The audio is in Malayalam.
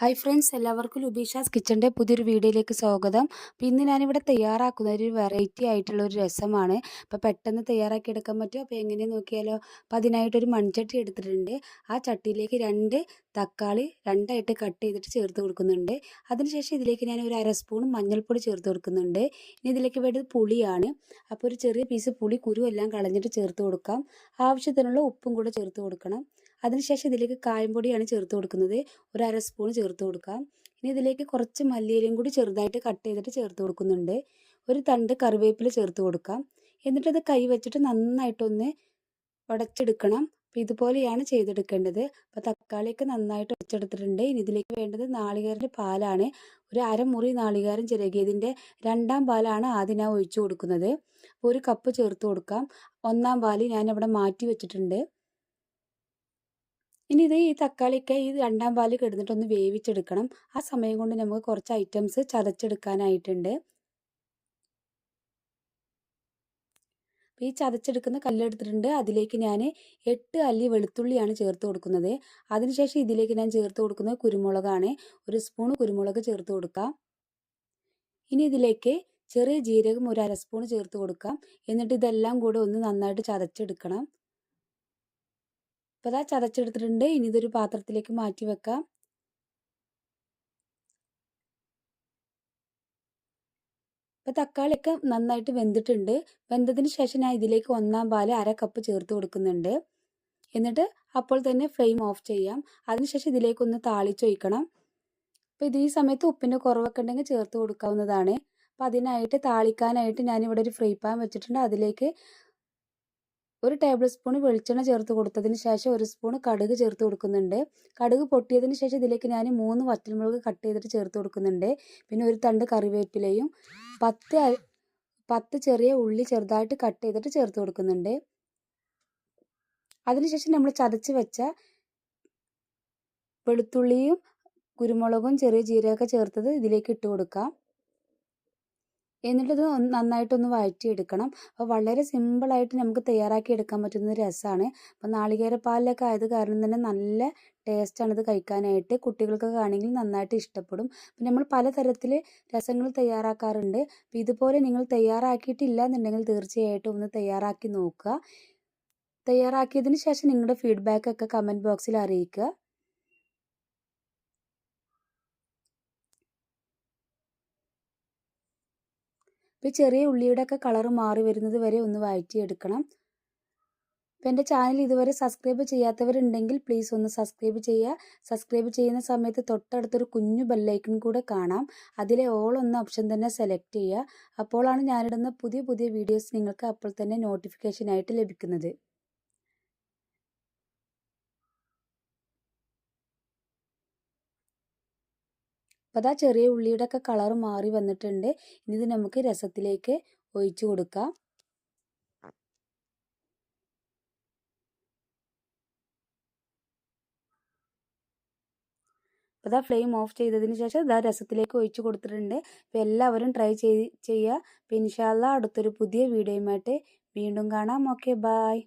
ഹായ് ഫ്രണ്ട്സ് എല്ലാവർക്കും ലുബീഷാസ് കിച്ചന്റെ പുതിയൊരു വീഡിയോയിലേക്ക് സ്വാഗതം. അപ്പോൾ ഇന്ന് ഞാനിവിടെ തയ്യാറാക്കുന്ന ഒരു വെറൈറ്റി ആയിട്ടുള്ള ഒരു രസമാണ്. അപ്പോൾ പെട്ടെന്ന് തയ്യാറാക്കി എടുക്കാൻ പറ്റും അപ്പോൾ എങ്ങനെ നോക്കിയാലോ? അപ്പോൾ അതിനായിട്ടൊരു മൺചട്ടി എടുത്തിട്ടുണ്ട്. ആ ചട്ടിയിലേക്ക് രണ്ട് തക്കാളി രണ്ടായിട്ട് കട്ട് ചെയ്തിട്ട് ചേർത്ത് കൊടുക്കുന്നുണ്ട്. അതിനുശേഷം ഇതിലേക്ക് ഞാൻ ഒരു അര സ്പൂൺ മഞ്ഞൾപ്പൊടി ചേർത്ത് കൊടുക്കുന്നുണ്ട്. ഇനി ഇതിലേക്ക് വേണ്ടത് പുളിയാണ്. അപ്പോൾ ഒരു ചെറിയ പീസ് പുളി കുരു എല്ലാം കളഞ്ഞിട്ട് ചേർത്ത് കൊടുക്കാം. ആവശ്യത്തിനുള്ള ഉപ്പും കൂടെ ചേർത്ത് കൊടുക്കണം. അതിനുശേഷം ഇതിലേക്ക് കായംപൊടിയാണ് ചേർത്ത് കൊടുക്കുന്നത്. ഒരു അര സ്പൂൺ ചേർത്ത് കൊടുക്കാം. ഇനി ഇതിലേക്ക് കുറച്ച് മല്ലിയിലയും കൂടി ചെറുതായിട്ട് കട്ട് ചെയ്തിട്ട് ചേർത്ത് കൊടുക്കുന്നുണ്ട്. ഒരു തണ്ട് കറിവേപ്പില ചേർത്ത് കൊടുക്കാം. എന്നിട്ടത് കൈ വെച്ചിട്ട് നന്നായിട്ടൊന്ന് ഉടച്ചെടുക്കണം അപ്പോൾ ഇതുപോലെയാണ് ചെയ്തെടുക്കേണ്ടത്. അപ്പോൾ തക്കാളിയൊക്കെ നന്നായിട്ട് ഉടച്ചെടുത്തിട്ടുണ്ട് ഇനി ഇതിലേക്ക് വേണ്ടത് നാളികേരന്റെ പാലാണ്. ഒരു അരമുറി നാളികേരം ചിരകിയതിന്റെ രണ്ടാം പാലാണ് ആദ്യം ഞാൻ ഒഴിച്ചു കൊടുക്കുന്നത്. ഒരു കപ്പ് ചേർത്ത് കൊടുക്കാം. ഒന്നാം പാൽ ഞാനിവിടെ മാറ്റി വെച്ചിട്ടുണ്ട്. ഇനി ഇത് ഈ തക്കാളിയൊക്കെ ഈ രണ്ടാം പാൽ കിടന്നിട്ടൊന്ന് വേവിച്ചെടുക്കണം. ആ സമയം കൊണ്ട് നമുക്ക് കുറച്ച് ഐറ്റംസ് ചതച്ചെടുക്കാനായിട്ടുണ്ട്. ഈ ചതച്ചെടുക്കുന്ന കല്ലെടുത്തിട്ടുണ്ട്. അതിലേക്ക് ഞാൻ എട്ട് അല്ലി വെളുത്തുള്ളിയാണ് ചേർത്ത് കൊടുക്കുന്നത്. അതിനുശേഷം ഇതിലേക്ക് ഞാൻ ചേർത്ത് കൊടുക്കുന്നത് കുരുമുളകാണ്. ഒരു സ്പൂൺ കുരുമുളക് ചേർത്ത് കൊടുക്കാം. ഇനി ഇതിലേക്ക് ചെറിയ ജീരകം ഒരു അര സ്പൂൺ ചേർത്ത് കൊടുക്കാം. എന്നിട്ട് ഇതെല്ലാം കൂടെ ഒന്ന് നന്നായിട്ട് ചതച്ചെടുക്കണം. അപ്പോൾ അതാ ചതച്ചെടുത്തിട്ടുണ്ട്. ഇനി ഇതൊരു പാത്രത്തിലേക്ക് മാറ്റി വെക്കാം. അപ്പോൾ തക്കാളിയൊക്കെ നന്നായിട്ട് വെന്തിട്ടുണ്ട്. വെന്തതിന് ശേഷം ഞാൻ ഇതിലേക്ക് ഒന്നാം പാൽ അര കപ്പ് ചേർത്ത് കൊടുക്കുന്നുണ്ട്. എന്നിട്ട് അപ്പോൾ തന്നെ ഫ്ലെയിം ഓഫ് ചെയ്യാം. അതിനുശേഷം ഇതിലേക്കൊന്ന് താളിച്ചൊഴിക്കണം അപ്പോൾ ഇത് ഈ സമയത്ത് ഉപ്പിന്റെ കുറവൊക്കെ ഉണ്ടെങ്കിൽ ചേർത്ത് കൊടുക്കാവുന്നതാണ്. അപ്പോൾ അതിനായിട്ട് താളിക്കാനായിട്ട് ഞാനിവിടെ ഒരു ഫ്രൈ പാൻ വെച്ചിട്ടുണ്ട്. അതിലേക്ക് ഒരു ടേബിൾ സ്പൂൺ വെളിച്ചെണ്ണ ചേർത്ത് കൊടുത്തതിന് ശേഷം ഒരു സ്പൂൺ കടുക് ചേർത്ത് കൊടുക്കുന്നുണ്ട്. കടുക് പൊട്ടിയതിന് ശേഷം ഇതിലേക്ക് ഞാൻ മൂന്ന് വറ്റൽമുളക് കട്ട് ചെയ്തിട്ട് ചേർത്ത് കൊടുക്കുന്നുണ്ട്. പിന്നെ ഒരു തണ്ട് കറിവേപ്പിലയും പത്ത് പത്ത് ചെറിയ ഉള്ളി ചെറുതായിട്ട് കട്ട് ചെയ്തിട്ട് ചേർത്ത് കൊടുക്കുന്നുണ്ട്. അതിനുശേഷം നമ്മൾ ചതച്ച് വെച്ച വെളുത്തുള്ളിയും കുരുമുളകും ചെറിയ ജീരകമൊക്കെ ചേർത്തത് ഇതിലേക്ക് ഇട്ട് കൊടുക്കാം. എന്നിട്ടിത് നന്നായിട്ടൊന്ന് വഴറ്റിയെടുക്കണം. അപ്പോൾ വളരെ സിമ്പിളായിട്ട് നമുക്ക് തയ്യാറാക്കി എടുക്കാൻ പറ്റുന്ന രസമാണ്. അപ്പോൾ നാളികേരപ്പാലിലൊക്കെ ആയത് കാരണം തന്നെ നല്ല ടേസ്റ്റാണ് ഇത് കഴിക്കാനായിട്ട്. കുട്ടികൾക്കൊക്കെ ആണെങ്കിൽ നന്നായിട്ട് ഇഷ്ടപ്പെടും. പിന്നെ നമ്മൾ പലതരത്തിൽ രസങ്ങൾ തയ്യാറാക്കാറുണ്ട്. അപ്പോൾ ഇതുപോലെ നിങ്ങൾ തയ്യാറാക്കിയിട്ടില്ല എന്നുണ്ടെങ്കിൽ തീർച്ചയായിട്ടും ഒന്ന് തയ്യാറാക്കി നോക്കുക. തയ്യാറാക്കിയതിന് ശേഷം നിങ്ങളുടെ ഫീഡ്ബാക്കൊക്കെ കമന്റ് ബോക്സിൽ അറിയിക്കുക. ഇപ്പോൾ ചെറിയ ഉള്ളിയുടെ ഒക്കെ കളർ മാറി വരുന്നത് വരെ ഒന്ന് വഴറ്റിയെടുക്കണം. അപ്പോൾ എന്റെ ചാനൽ ഇതുവരെ സബ്സ്ക്രൈബ് ചെയ്യാത്തവരുണ്ടെങ്കിൽ പ്ലീസ് ഒന്ന് സബ്സ്ക്രൈബ് ചെയ്യുക. സബ്സ്ക്രൈബ് ചെയ്യുന്ന സമയത്ത് തൊട്ടടുത്തൊരു കുഞ്ഞു ബെല്ലൈക്കൺ കൂടെ കാണാം. അതിലെ ഓൾ എന്ന ഓപ്ഷൻ തന്നെ സെലക്ട് ചെയ്യുക. അപ്പോഴാണ് ഞാനിടുന്ന പുതിയ പുതിയ വീഡിയോസ് നിങ്ങൾക്ക് അപ്പോൾ തന്നെ നോട്ടിഫിക്കേഷനായിട്ട് ലഭിക്കുന്നത്. അപ്പോൾ അതാ ചെറിയ ഉള്ളിയുടെ ഒക്കെ കളർ മാറി വന്നിട്ടുണ്ട്. ഇനി ഇത് നമുക്ക് രസത്തിലേക്ക് ഒഴിച്ചു കൊടുക്കാം. അപ്പോൾ ഇതാ ഫ്ലെയിം ഓഫ് ചെയ്തതിന് ശേഷം ഇതാ രസത്തിലേക്ക് ഒഴിച്ചു കൊടുത്തിട്ടുണ്ട്. അപ്പോൾ എല്ലാവരും ട്രൈ ചെയ്ത് ചെയ്യുക അപ്പോൾ ഇൻഷാല്ല അടുത്തൊരു പുതിയ വീഡിയോയുമായിട്ട് വീണ്ടും കാണാം. Okay bye.